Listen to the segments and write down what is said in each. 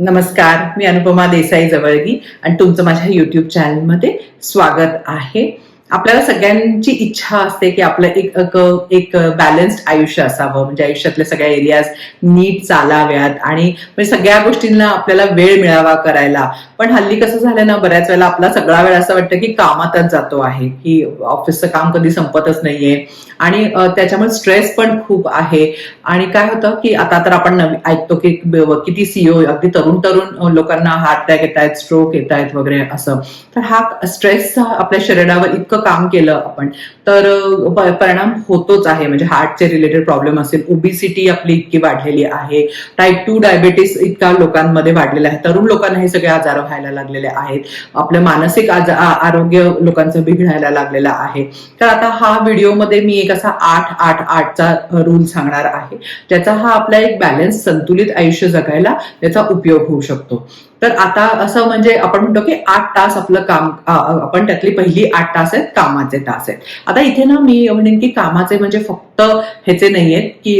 नमस्कार मी अनुपमा देसाई जवळगी आणि तुमचं माझ्या यूट्यूब चॅनलमध्ये स्वागत आहे. आपल्याला सगळ्यांची इच्छा असते की आपलं एक एक- एक बॅलन्स्ड आयुष्य असावं. म्हणजे आयुष्यातल्या सगळ्या एरियाज नीट चालाव्यात आणि म्हणजे सगळ्या गोष्टींना आपल्याला वेळ मिळावा करायला. पण हल्ली कसं झालं ना बऱ्याच वेळेला आपला सगळा वेळ असं वाटतं की कामातच जातो आहे. की ऑफिसचं काम कधी संपतच नाहीये. आणि त्याच्यामुळे स्ट्रेस पण खूप आहे. आणि काय होतं की आता तर आपण नवी ऐकतो की किती सीओ अगदी तरुण तरुण लोकांना हार्ट अटॅक येत आहेत स्ट्रोक येत आहेत वगैरे असं. तर हा स्ट्रेस आपल्या शरीरावर इतकं काम केलं आपण. तर परिणाम होतोच आहे. म्हणजे हार्टचे रिलेटेड प्रॉब्लेम असेल ओबिसिटी आपली इतकी वाढलेली आहे. टाईप टू डायबिटीस इतका लोकांमध्ये वाढलेला आहे. तरुण लोकांना हे सगळे आजार व्हायला लागलेले आहेत. आपलं मानसिक आज- आरोग्य लोकांचं बिघडायला लागलेलं आहे. तर आता हा व्हिडिओमध्ये मी एक असा आठ आठ आठचा रूल सांगणार आहे. त्याचा हा आपला एक बॅलन्स संतुलित आयुष्य जगायला त्याचा उपयोग होऊ शकतो. तर आता असं म्हणजे आपण म्हणतो की आठ तास आपलं काम आपण त्यातली पहिली आठ तास आहेत कामाचे तास आहेत. आता इथे ना मी म्हणेन की कामाचे म्हणजे फक्त ह्याचे नाही आहेत की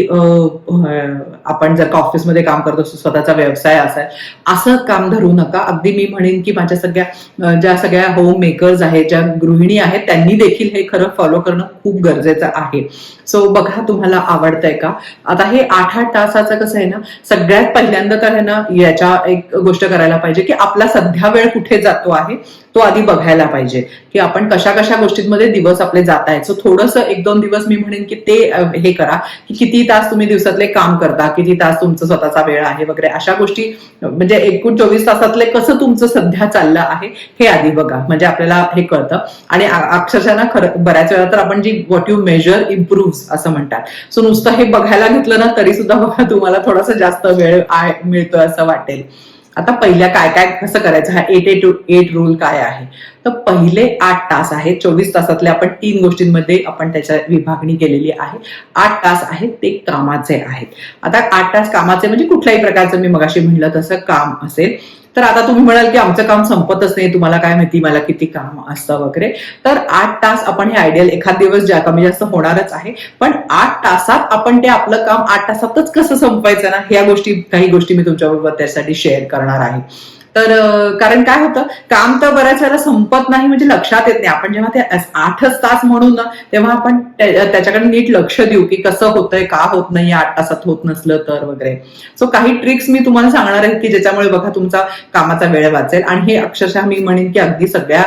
आपण जर का ऑफिसमध्ये काम करत असतो स्वतःचा व्यवसाय असाय असं काम धरू नका. अगदी मी म्हणेन की माझ्या सगळ्या ज्या सगळ्या होम मेकर्स आहेत ज्या गृहिणी आहेत त्यांनी देखील हे खरं फॉलो करणं खूप गरजेचं आहे. सो बघा तुम्हाला आवडतंय का? आता हे आठ आठ तासाचं कसं आहे ना सगळ्यात पहिल्यांदा तर आहे ना याच्या एक गोष्ट करायला पाहिजे की आपला सध्या वेळ कुठे जातो आहे तो आधी बघायला पाहिजे. की आपण कशा कशा गोष्टींमध्ये दिवस आपले जात आहेत. सो थोडंसं एक दोन दिवस मी म्हणेन की ते हे करा. की किती तास तुम्ही दिवसातले काम करता किती तास तुमचा स्वतःचा वेळ आहे वगैरे अशा गोष्टी म्हणजे एकूण चोवीस तासातले कसं तुमचं सध्या चाललं आहे हे आधी बघा. म्हणजे आपल्याला हे कळतं. आणि अक्षरशः ना खरं बऱ्याच वेळा तर आपण जी व्हॉट यू मेजर इम्प्रूव्ह असं म्हणतात. सो नुसतं हे बघायला घेतलं ना तरी सुद्धा बघा तुम्हाला थोडासा जास्त वेळ मिळतोय असं वाटेल. आता पहिल्या काय काय कसं करायचं? हा एट एट एट रूल काय आहे? तर पहिले आठ तास आहेत. चोवीस तासातले आपण तीन गोष्टींमध्ये आपण त्याच्या विभागणी केलेली आहे. आठ तास आहेत ते कामाचे आहेत. आता आठ तास कामाचे म्हणजे कुठल्याही प्रकारचं मी मगाशी म्हणलं तसं काम असेल. तर आता तुम्ही म्हणाल की आमचं काम संपतच नाही तुम्हाला काय माहिती मला किती काम असतं वगैरे. तर आठ तास आपण हे आयडियल एखाद दिवस ज्या कमी जास्त होणारच आहे पण आठ तासात आपण ते आपलं काम आठ तासातच कसं संपवायचं ना? ह्या गोष्टी काही गोष्टी मी तुमच्याबरोबर त्यासाठी शेअर करणार आहे. तर कारण काय होतं? काम तर बऱ्याच वेळेला संपत नाही म्हणजे लक्षात येत नाही. आपण जेव्हा ते आठच तास म्हणू ना तेव्हा आपण त्याच्याकडे नीट लक्ष देऊ की कसं होतंय का होत नाही आठ तासात होत नसलं तर वगैरे. सो काही ट्रिक्स मी तुम्हाला सांगणार आहे की ज्याच्यामुळे बघा तुमचा कामाचा वेळ वाचेल. आणि हे अक्षरशः मी म्हणेन की अगदी सगळ्या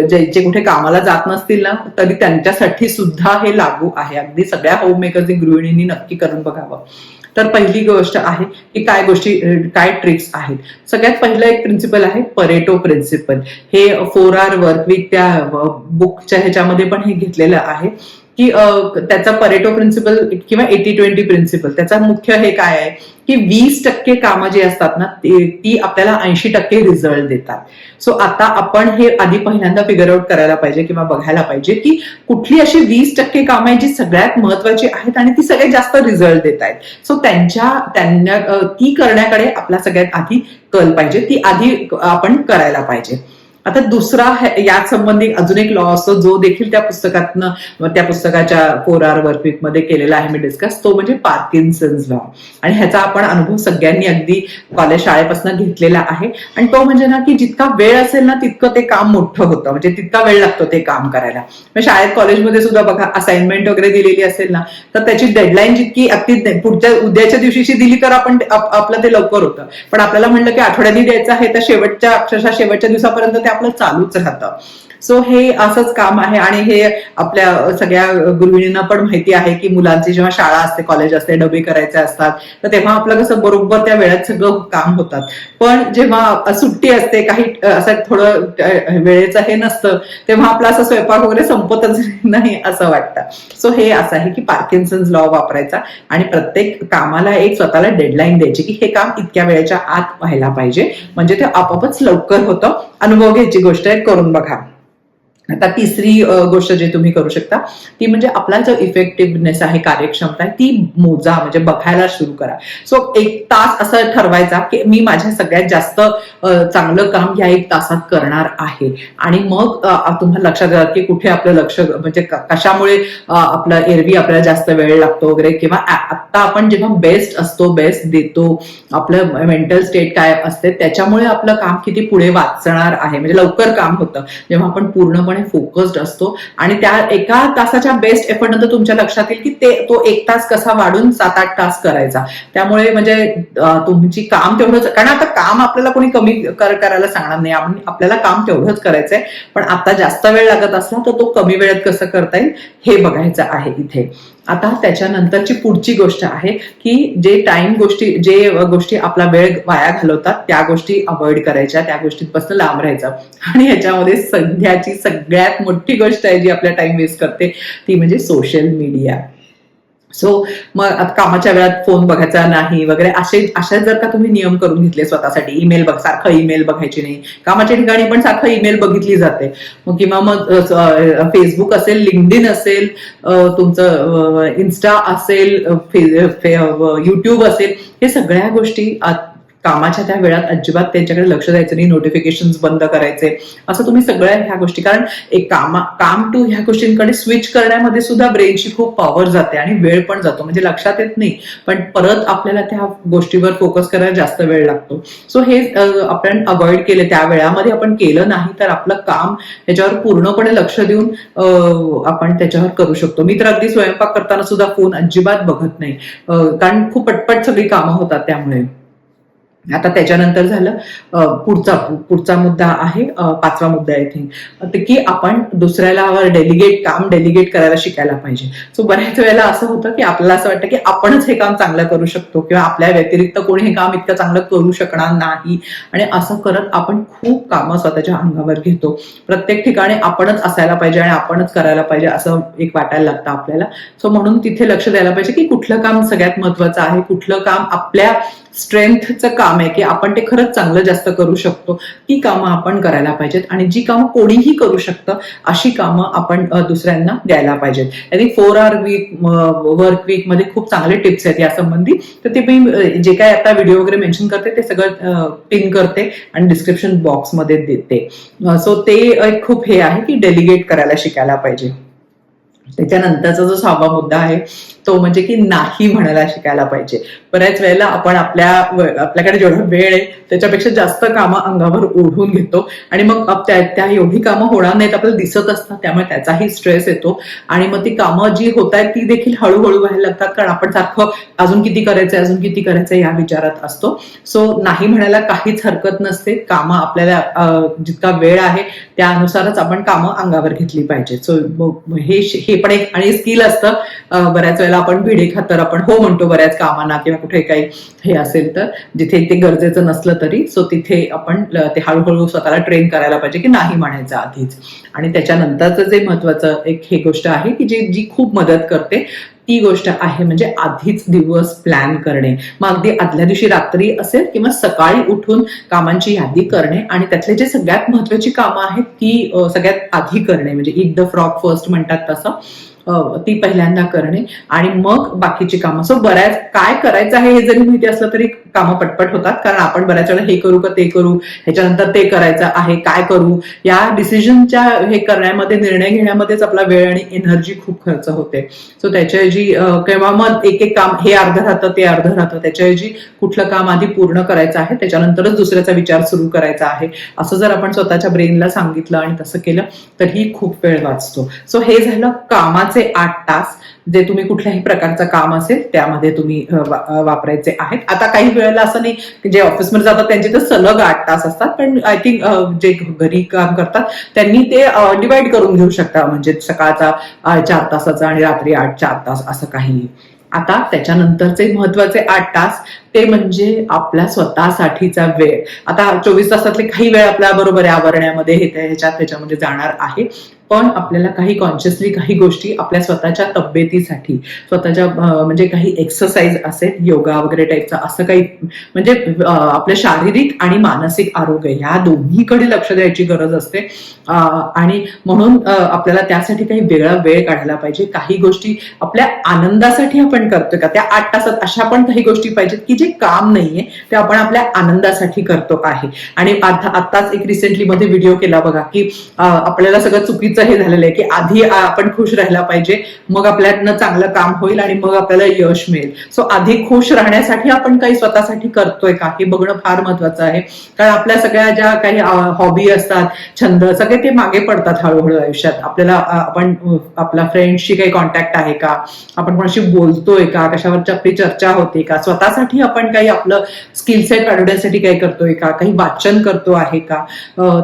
जे जे कुठे कामाला जात नसतील ना तरी त्यांच्यासाठी सुद्धा हे लागू आहे. अगदी सगळ्या होम मेकर्स गृहिणींनी नक्की करून बघावं. तर पहिली गोष्ट आहे की काय गोष्टी काय ट्रिक्स आहेत. सगळ्यात पहिलं एक प्रिन्सिपल आहे परेटो प्रिन्सिपल हे फोर आर वर्क वीक त्या बुकच्या ह्याच्यामध्ये पण हे घेतलेलं आहे. की त्याचा परेटो प्रिन्सिपल किंवा एटी ट्वेंटी प्रिन्सिपल त्याचा मुख्य हे काय आहे? की वीस टक्के कामं जी असतात ना ती आपल्याला ऐंशी टक्के रिझल्ट देतात. सो आता आपण हे आधी पहिल्यांदा फिगर आउट करायला पाहिजे किंवा बघायला पाहिजे की कुठली अशी वीस टक्के कामं आहेत जी सगळ्यात महत्वाची आहेत आणि ती सगळ्यात जास्त रिझल्ट देत आहेत. सो त्यांच्या त्यांना ती करण्याकडे आपला सगळ्यात आधी कल पाहिजे. ती आधी आपण करायला पाहिजे. आता दुसरा हे- याच संबंधी अजून एक लॉ असतो जो देखील त्या पुस्तकातनं त्या पुस्तकाच्या फोर आर वर्कवीकमध्ये केलेला आहे मी डिस्कस तो म्हणजे पार्किन्सन्स लॉ आणि ह्याचा आपण अनुभव सगळ्यांनी अगदी कॉलेज शाळेपासून घेतलेला आहे. आणि तो म्हणजे ना की जितका वेळ असेल ना तितकं ते काम मोठं होतं. म्हणजे तितका वेळ लागतो ते काम करायला. शाळेत कॉलेजमध्ये सुद्धा बघा असाइनमेंट वगैरे दिलेली असेल ना तर त्याची डेडलाईन जितकी अगदी पुढच्या उद्याच्या दिवशीची दिली तर आपण आपलं ते लवकर होतं. पण आपल्याला म्हणलं की आठवड्याने द्यायचं आहे तर शेवटच्या अक्षरशः शेवटच्या दिवसापर्यंत आपलं चालूच राहतं. सो हे असंच काम आहे आणि हे आपल्या सगळ्या गृहिणींना पण माहिती आहे की मुलांची जेव्हा शाळा असते कॉलेज असते डबे करायचे असतात तर तेव्हा आपलं कसं बरोबर त्या वेळेत सगळं काम होतात. पण जेव्हा सुट्टी असते काही असं थोडं वेळेचं हे नसतं तेव्हा आपला असं स्वयंपाक वगैरे संपतच नाही असं वाटतं. सो हे असं आहे की पार्किन्सन्स लॉ वापरायचा आणि प्रत्येक कामाला एक स्वतःला डेडलाईन द्यायची की हे काम इतक्या वेळेच्या आत व्हायला पाहिजे. म्हणजे ते आपोआपच लवकर होतं. अनुभव घ्यायची गोष्ट आहे करून बघा. आता तिसरी गोष्ट जे तुम्ही करू शकता ती म्हणजे आपला जो इफेक्टिव्हनेस आहे कार्यक्षमता आहे ती मोजा म्हणजे बघायला सुरू करा. सो एक तास असं ठरवायचा की मी माझ्या सगळ्यात जास्त चांगलं काम या एक तासात करणार आहे. आणि मग तुम्हाला लक्षात येतात की कुठे आपलं लक्ष म्हणजे कशामुळे आपलं एरवी आपल्याला जास्त वेळ लागतो वगैरे किंवा आता आत्ता आपण जेव्हा बेस्ट असतो बेस्ट देतो आपलं मेंटल स्टेट काय असते त्याच्यामुळे आपलं काम किती पुढे वाचणार आहे. म्हणजे लवकर काम होतं. जेव्हा आपण पूर्णपणे फोकस्ड असतो. आणि त्या एका तासाच्या बेस्ट एफर्ट नंतर तुमच्या लक्षात येईल की ते तो एक तास कसा वाढून सात आठ तास करायचा. त्यामुळे म्हणजे तुमची काम तेवढंच कारण आता काम आपल्याला कोणी कमी कर- करायला सांगणार नाही. आपण आपल्याला काम तेवढंच करायचंय. पण आता जास्त वेळ लागत असला तर तो कमी वेळेत कसं करता येईल? हे बघायचं आहे इथे. आता त्याच्यानंतरची पुढची गोष्ट आहे की जे टाइम गोष्टी जे गोष्टी आपला वेळ वाया घालवतात त्या गोष्टी अवॉइड करायच्या त्या गोष्टींपासून लांब राहायचं. आणि ह्याच्यामध्ये सध्याची सगळ्यात मोठी गोष्ट आहे जी आपला टाइम वेस्ट करते ती म्हणजे सोशल मीडिया सो मग आता कामाच्या वेळात फोन बघायचा नाही वगैरे असे अशा जर का तुम्ही नियम करून घेतले स्वतःसाठी ईमेल बघ सारखं ईमेल बघायची नाही. कामाच्या ठिकाणी पण सारखं ईमेल बघितली जाते. मग किंवा मग फेसबुक असेल लिंकडिन असेल तुमचं इन्स्टा असेल युट्यूब असेल हे सगळ्या गोष्टी कामाच्या त्या वेळात अजिबात त्यांच्याकडे लक्ष द्यायचं नाही नोटिफिकेशन बंद करायचे. असं तुम्ही सगळ्या ह्या गोष्टी कारण एक कामा काम टू ह्या गोष्टींकडे स्विच करण्यामध्ये सुद्धा ब्रेनची खूप पॉवर जाते आणि वेळ पण जातो. म्हणजे लक्षात येत नाही. पण परत आपल्याला त्या गोष्टीवर फोकस करायला जास्त वेळ लागतो. सो हे आपण अवॉइड केले. त्या वेळामध्ये आपण केलं नाही तर आपलं काम त्याच्यावर पूर्णपणे लक्ष देऊन आपण त्याच्यावर करू शकतो. मी तर अगदी स्वयंपाक करताना सुद्धा फोन अजिबात बघत नाही. कारण खूप पटपट सगळी कामं होतात त्यामुळे. आता त्याच्यानंतर झालं पुढचा पुढचा मुद्दा आहे पाचवा मुद्दा आय थिंक की आपण दुसऱ्याला डेलिगेट काम डेलिगेट करायला शिकायला पाहिजे. सो बऱ्याच वेळेला असं होतं की आपल्याला असं वाटतं की आपणच हे काम चांगलं करू शकतो किंवा आपल्या व्यतिरिक्त कोणी हे काम इतकं चांगलं करू शकणार नाही. आणि असं करत आपण खूप कामं स्वतःच्या अंगावर घेतो. प्रत्येक ठिकाणी आपणच असायला पाहिजे आणि आपणच करायला पाहिजे असं एक वाटायला लागतं आपल्याला. सो म्हणून तिथे लक्ष द्यायला पाहिजे की कुठलं काम सगळ्यात महत्वाचं आहे कुठलं काम आपल्या स्ट्रेंथचं काम आहे की आपण ते खरंच चांगलं जास्त करू शकतो. ती कामं आपण करायला पाहिजेत आणि जी कामं कोणीही करू शकतं अशी कामं आपण दुसऱ्यांना द्यायला पाहिजेत. आणि फोर आवर वीक वर्क वीकमध्ये खूप चांगले टिप्स आहेत यासंबंधी. तर ते मी जे काय आता व्हिडिओ वगैरे मेन्शन करते ते सगळं पिन करते आणि डिस्क्रिप्शन बॉक्समध्ये देते. सो ते एक खूप हे आहे की डेलिगेट करायला शिकायला पाहिजे. त्याच्यानंतरचा जो सहावा मुद्दा आहे तो म्हणजे की नाही म्हणायला शिकायला पाहिजे. बऱ्याच वेळेला आपण आपल्या आपल्याकडे जेवढा वेळ आहे त्याच्यापेक्षा जास्त कामं अंगावर ओढून घेतो. आणि मग त्या त्या एवढी कामं होणार नाहीत आपल्याला दिसत असतात. त्यामुळे त्याचाही स्ट्रेस येतो. आणि मग ती कामं जी होत आहेत ती देखील हळूहळू व्हायला लागतात. कारण आपण सारखं अजून किती करायचंय अजून किती करायचंय या विचारात असतो. सो नाही म्हणायला काहीच हरकत नसते. कामं आपल्याला जितका वेळ आहे त्यानुसारच आपण कामं अंगावर घेतली पाहिजे. सो हे हे पण एक आणि स्किल असतं. बऱ्याच वेळेला आपण भिडे खातर आपण हो म्हणतो बऱ्याच कामांना किंवा कुठे काही हे असेल तर जिथे ते गरजेचं नसलं तरी सो तिथे आपण ते हळूहळू स्वतःला ट्रेन करायला पाहिजे की नाही म्हणायचं आधीच. आणि त्याच्यानंतरचं जे महत्वाचं एक हे गोष्ट आहे की जी जी खूप मदत करते ती गोष्ट आहे म्हणजे आधीच दिवस प्लॅन करणे. मग अगदी आदल्या दिवशी रात्री असेल किंवा सकाळी उठून कामांची यादी करणे आणि त्यातले जे सगळ्यात महत्वाची कामं आहेत ती सगळ्यात आधी करणे. म्हणजे इट द फ्रॉक फर्स्ट म्हणतात तसं. ती पहिल्यांदा करणे आणि मग बाकीची कामं. सो बऱ्याच काय करायचं आहे हे जरी माहिती असलं तरी कामं पटपट होतात कारण आपण बऱ्याच वेळा हे करू का ते करू ह्याच्यानंतर ते करायचं आहे काय करू या डिसिजनच्या हे करण्यामध्ये निर्णय घेण्यामध्येच आपला वेळ आणि एनर्जी खूप खर्च होते. सो त्याच्याऐवजी किंवा मग एक एक काम हे अर्ध राहतं ते अर्ध राहतं त्याच्याऐवजी कुठलं काम आधी पूर्ण करायचं आहे त्याच्यानंतरच दुसऱ्याचा विचार सुरू करायचा आहे. असं जर आपण स्वतःच्या ब्रेनला सांगितलं आणि तसं केलं तर ही खूप वेळ वाचतो. सो हे झालं कामात कामाचे आठ तास जे तुम्ही कुठल्याही प्रकारचं काम असेल त्यामध्ये तुम्ही वापरायचे आहेत. आता काही वेळेला असं नाही की जे ऑफिसमध्ये जातात त्यांचे तर सलग आठ तास असतात पण आय थिंक जे घरी काम करतात त्यांनी ते डिवाइड करून घेऊ शकता. म्हणजे सकाळचा चार तासाचा आणि रात्री आठ चार तास असं काही आता त्याच्यानंतरचे महत्त्वाचे आठ तास ते म्हणजे आपल्या स्वतःसाठीचा वेळ. आता चोवीस तासातले काही वेळ आपल्या बरोबर आहे आवरण्यामध्ये हे ह्याच्यात त्याच्यामध्ये जाणार आहे. पण आपल्याला काही कॉन्शियसली काही गोष्टी आपल्या स्वतःच्या तब्येतीसाठी स्वतःच्या म्हणजे काही एक्सरसाइज असेल योगा वगैरे टाईपचा असं काही म्हणजे अं, आपल्या शारीरिक आणि मानसिक आरोग्य ह्या दोन्हीकडे लक्ष द्यायची गरज असते. आणि म्हणून आपल्याला त्यासाठी काही वेगळा वेळ काढायला पाहिजे. काही गोष्टी आपल्या आनंदासाठी आपण करतोय का? त्या आठ तासात अशा पण काही गोष्टी पाहिजेत की जे काम नाहीये ते आपण आपल्या आनंदासाठी करतो आहे. आणि आता आताच एक रिसेंटली मध्ये व्हिडिओ केला बघा की आपल्याला सगळं चुकीचं हे झालेलं आहे की आधी आपण खुश राहायला पाहिजे मग आपल्यातनं चांगलं काम होईल आणि मग आपल्याला यश मिळेल. सो आधी खुश राहण्यासाठी आपण काही स्वतःसाठी करतोय का? हे बघणं फार महत्वाचं आहे. कारण आपल्या सगळ्या ज्या काही हॉबी असतात छंद सगळे ते मागे पडतात हळूहळू आयुष्यात. आपल्याला आपण अ, आपल्या फ्रेंड्सशी काही कॉन्टॅक्ट आहे का? आपण कोणाशी बोलतोय का? कशावर आपली चर्चा होते का? स्वतःसाठी आपण काही आपलं स्किल सेट वाढवण्यासाठी काही करतोय का? काही वाचन करतो आहे का?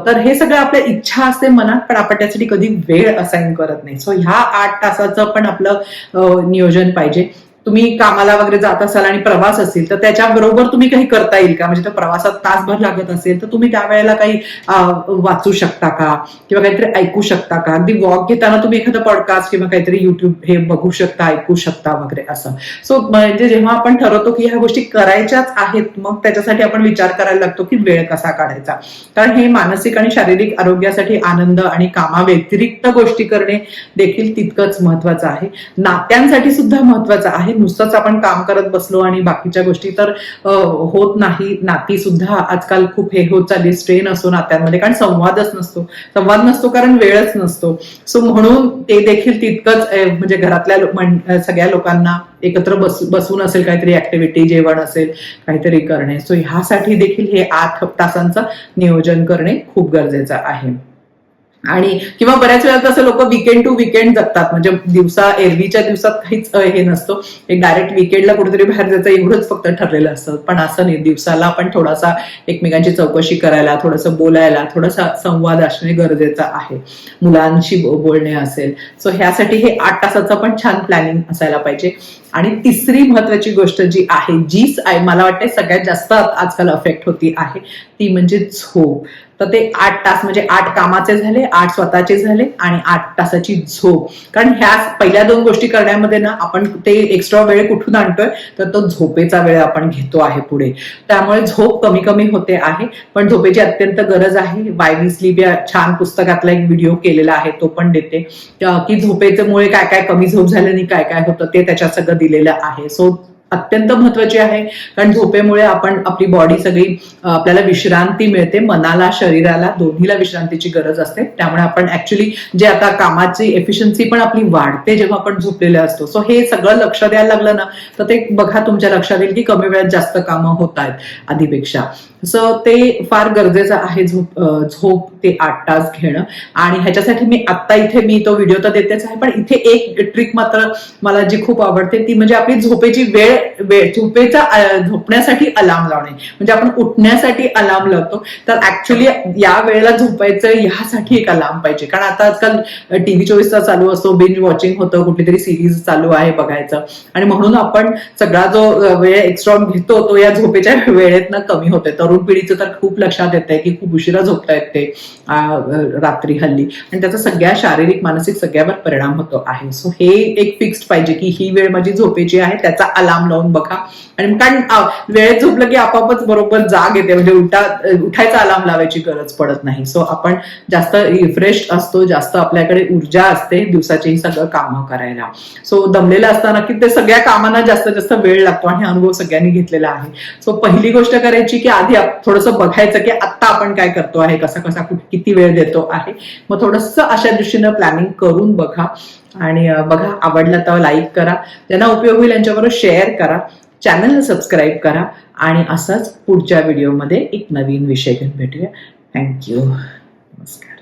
तर हे सगळं आपल्या इच्छा असते मनात पण आपण त्यासाठी कधी वेळ असाइन करत नाही. सो ह्या आठ तासाचं पण आपलं नियोजन पाहिजे. तुम्ही कामाला वगैरे जात असाल आणि प्रवास असेल तर त्याच्याबरोबर तुम्ही काही करता येईल का? म्हणजे त्या प्रवासात तासभर लागत असेल तर तुम्ही त्यावेळेला काही वाचू शकता का? किंवा काहीतरी ऐकू शकता का? अगदी वॉक घेताना तुम्ही एखादं पॉडकास्ट किंवा काहीतरी युट्यूब हे बघू शकता ऐकू शकता वगैरे असं. सो म्हणजे जेव्हा आपण ठरवतो की ह्या गोष्टी करायच्याच आहेत मग त्याच्यासाठी आपण विचार करायला लागतो की वेळ कसा काढायचा? कारण हे मानसिक आणि शारीरिक आरोग्यासाठी आनंद आणि कामाव्यतिरिक्त गोष्टी करणे देखील तितकंच महत्वाचं आहे. नात्यांसाठी सुद्धा महत्वाचं आहे. नुसतंच आपण काम करत बसलो आणि बाकीच्या गोष्टी तर होत नाही. नाती सुद्धा आजकाल खूप हे होत चालली स्ट्रेन असतो नात्यांमध्ये. कारण संवादच नसतो. संवाद नसतो कारण वेळच नसतो. सो म्हणून ते देखील तितकंच म्हणजे घरातल्या सगळ्या लोकांना एकत्र बस बसून असेल काहीतरी ऍक्टिव्हिटी जेवण असेल काहीतरी करणे. सो ह्यासाठी देखील हे आठ तासांचं नियोजन करणे खूप गरजेचं आहे. आणि किंवा बऱ्याच वेळा असं लोक विकेंड टू विकेंड जगतात. म्हणजे दिवसा एरवीच्या दिवसात काहीच हे नसतो. एक डायरेक्ट विकेंडला कुठेतरी बाहेर जायचं एवढंच फक्त ठरलेलं असतं. पण असं नाही. दिवसाला पण थोडासा एकमेकांची चौकशी करायला थोडंसं बोलायला थोडासा संवाद असणे गरजेचं आहे. मुलांशी बोलणे असेल. सो ह्यासाठी हे आठ तासाचं पण छान प्लॅनिंग असायला पाहिजे. आणि तिसरी महत्वाची गोष्ट जी आहे जीच आहे मला वाटते सगळ्यात जास्त आजकाल अफेक्ट होती आहे ती म्हणजे झोप. तर ते आठ तास म्हणजे आठ कामाचे झाले आठ स्वतःचे झाले आणि आठ तासाची झोप. कारण ह्या पहिल्या दोन गोष्टी करण्यामध्ये ना आपण ते एक्स्ट्रा वेळ कुठून आणतोय? तर तो झोपेचा वेळ आपण घेतो आहे पुढे. त्यामुळे झोप कमी कमी होते आहे पण झोपेची अत्यंत गरज आहे. वाय स्लीप या छान पुस्तकातला एक व्हिडिओ केलेला आहे तो पण देते. की झोपेच्यामुळे काय काय कमी झोप झाल्याने काय काय होतं ते त्याच्यात सगळं दिलेलं आहे. सो अत्यंत महत्वाची आहे. कारण झोपेमुळे आपण आपली बॉडी सगळी आपल्याला विश्रांती मिळते. मनाला शरीराला दोन्हीला विश्रांतीची गरज असते. त्यामुळे आपण ऍक्च्युली जे आता कामाची एफिशियन्सी पण आपली वाढते जेव्हा आपण झोपलेले असतो. सो हे सगळं लक्ष द्यायला लागलं ना तर ते बघा तुमच्या लक्षात येईल की कमी वेळात जास्त कामं होत आहेत आधीपेक्षा. सो ते फार गरजेचं आहे झोप झोप ते आठ तास घेणं. आणि ह्याच्यासाठी मी आत्ता इथे मी तो व्हिडिओ तर देतेच आहे पण इथे एक ट्रिक मात्र मला जी खूप आवडते ती म्हणजे आपली झोपेची वेळ वेळ झोपेचा झोपण्यासाठी अलार्म लावणे. म्हणजे आपण उठण्यासाठी अलार्म लावतो. तर ऍक्च्युली या वेळेला झोपायचं ह्यासाठी एक अलार्म पाहिजे. कारण आता आजकाल टीव्ही चोवीस तास चालू असतो बिंज वॉचिंग होतं कुठली तरी सिरीज चालू आहे बघायचं. आणि म्हणून आपण सगळा जो वेळ एक्स्ट्रा घेतो तो या झोपेच्या वेळेतनं कमी होतोय. तरुण पिढीचं तर खूप लक्षात येत आहे की खूप उशिरा झोपता ते रात्री हल्ली. आणि त्याचा सगळ्या शारीरिक मानसिक सगळ्यावर परिणाम होतो आहे. सो हे एक फिक्स्ड पाहिजे की ही वेळ माझी झोपेची आहे त्याचा अलार्म लावून बघा. आणि कारण वेळेत झोपलं की आपापच बरोबर जाग येते. म्हणजे उलटा उठायचा अलार्म लावायची गरज पडत नाही. सो आपण जास्त रिफ्रेश असतो जास्त आपल्याकडे ऊर्जा असते दिवसाची सगळं कामं करायला. सो दमलेलं असताना की ते सगळ्या कामांना जास्त जास्त वेळ लागतो आणि अनुभव सगळ्यांनी घेतलेला आहे. सो पहिली गोष्ट करायची की आधी थोडस बघायचं की आत्ता आपण काय करतो आहे कसा कसा किती वेळ देतो आहे. मग थोडंसं अशा दृष्टीनं प्लॅनिंग करून बघा. आणि बघा आवडला तर लाईक करा. ज्यांना उपयोग होईल यांच्याबरोबर शेअर करा. चॅनलला सबस्क्राईब करा. आणि असंच पुढच्या व्हिडिओमध्ये एक नवीन विषय घेऊन भेटूया. थँक्यू नमस्कार.